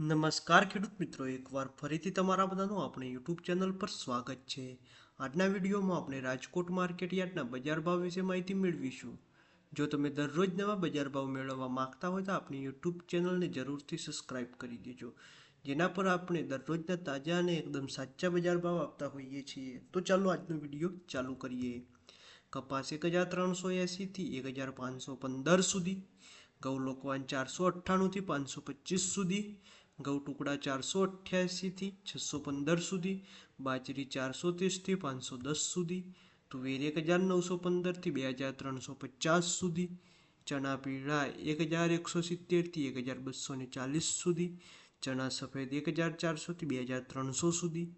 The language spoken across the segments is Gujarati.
નમસ્કાર ખેડૂત મિત્રો, એકવાર ફરીથી તમારા બધાનું આપણે યુટ્યુબ ચેનલ પર સ્વાગત છે. આજના વિડીયોમાં આપણે રાજકોટ માર્કેટ યાર્ડના બજાર ભાવ વિશે માહિતી મેળવીશું. જો તમે દરરોજ નવા બજાર ભાવ મેળવવા માંગતા હોય તો આપણી યુટ્યુબ ચેનલને જરૂરથી સબસ્ક્રાઇબ કરી દેજો. જેના પર આપણે દરરોજના તાજા અને એકદમ સાચા બજાર ભાવ આપતા હોઈએ છીએ. તો ચાલો આજનો વીડિયો ચાલુ કરીએ. કપાસ એક હજાર ત્રણસો એંસીથી એક હજાર પાંચસો પંદર સુધી ઘઉં લોકવાન ચારસો અઠ્ઠાણુંથી પાંચસો પચીસ સુધી ઘઉં ટુકડા ચારસો અઠ્યાસીથી છસો પંદર સુધી, બાજરી ચારસો ત્રીસથી પાંચસો દસ સુધી, તુવેર એક હજાર નવસો પંદરથી બે હજાર ત્રણસો પચાસ સુધી, ચણા પીળા એક હજાર એકસો સિત્તેરથી એક હજાર બસો ને ચાલીસ સુધી, ચણા સફેદ એક હજાર ચારસોથી બે હજાર ત્રણસો સુધી,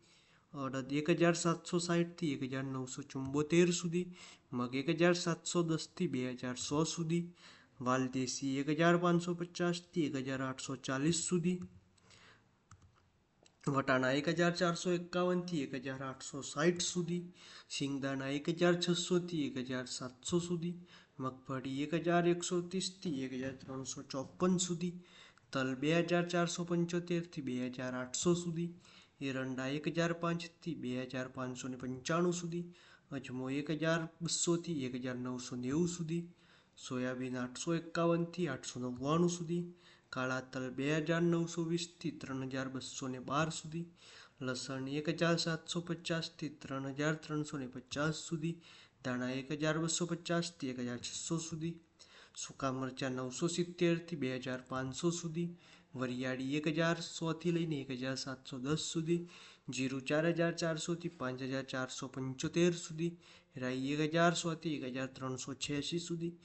અડદ એક હજાર સાતસો સાઠથી એક હજાર નવસો ચુંબોતેર સુધી, મગ એક હજાર સાતસો દસથી બે હજાર સો સુધી, વાલદેશી એક હજાર પાંચસો પચાસથી એક હજાર આઠસો ચાલીસ સુધી વટાણા એક હજાર ચારસો એકાવનથી એક હજાર આઠસો સાઠ સુધી, શિંગદાણા એક હજાર છસોથી એક હજાર સાતસો સુધી, મગફળી એક હજાર એકસો ત્રીસથી એક હજાર ત્રણસો ચોપન સુધી, તલ બે હજાર ચારસો પંચોતેરથી બે હજાર આઠસો સુધી, એરંડા એક હજાર પાંચથી બે હજાર પાંચસો ને પંચાણું સુધી, અજમો એક હજાર બસોથી એક હજાર નવસો નેવું સુધી, સોયાબીન આઠસો એકાવનથી આઠસો નવ્વાણું સુધી કાળા તલ બે હજાર નવસો વીસથી ત્રણ હજાર બસો ને બાર સુધી લસણ એક હજાર સાતસો પચાસથી ત્રણ હજાર ત્રણસો ને પચાસ સુધી ધાણા એક હજાર બસો પચાસથી એક હજાર છસો સુધી સૂકા મરચાં નવસો સિત્તેરથી બે હજાર પાંચસો સુધી વરિયાળી એક હજાર સોથી લઈને એક હજાર સાતસો દસ સુધી જીરું ચાર હજાર ચારસોથી પાંચ હજાર ચારસો પંચોતેર સુધી રાઈ એક હજાર સોથી એક હજાર ત્રણસો છ્યાસી સુધી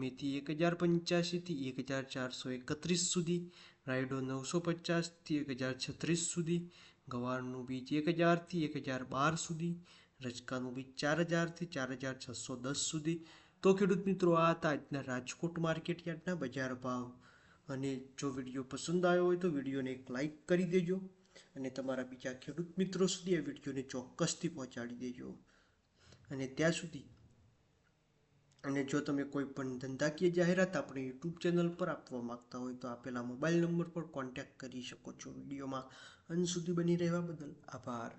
મેથી એક હજાર પંચ્યાસીથી એક હજાર ચારસો એકત્રીસ સુધી, રાયડો નવસો પચાસથી એક હજાર છત્રીસ સુધી, ગવારનું બીજ એક હજારથી એક હજાર બાર સુધી, રજકાનું બીજ ચાર હજારથી ચાર હજાર છસો દસ સુધી. તો ખેડૂત મિત્રો, આ હતા આજના રાજકોટ માર્કેટ યાર્ડના બજાર ભાવ. અને જો વીડિયો પસંદ આવ્યો હોય તો વિડીયોને એક લાઇક કરી દેજો અને તમારા બીજા ખેડૂત મિત્રો સુધી આ વિડીયોને ચોક્કસથી પહોંચાડી દેજો. અને ત્યાં સુધી અને જો તમે કોઈ પણ ધંધાકીય જાહેરાત આપણી યુટ્યુબ ચેનલ પર આપવા માંગતા હોય તો આપેલા મોબાઈલ નંબર પર કોન્ટેક્ટ કરી શકો છો વિડીયોમાં. અંત સુધી બની રહેવા બદલ આભાર.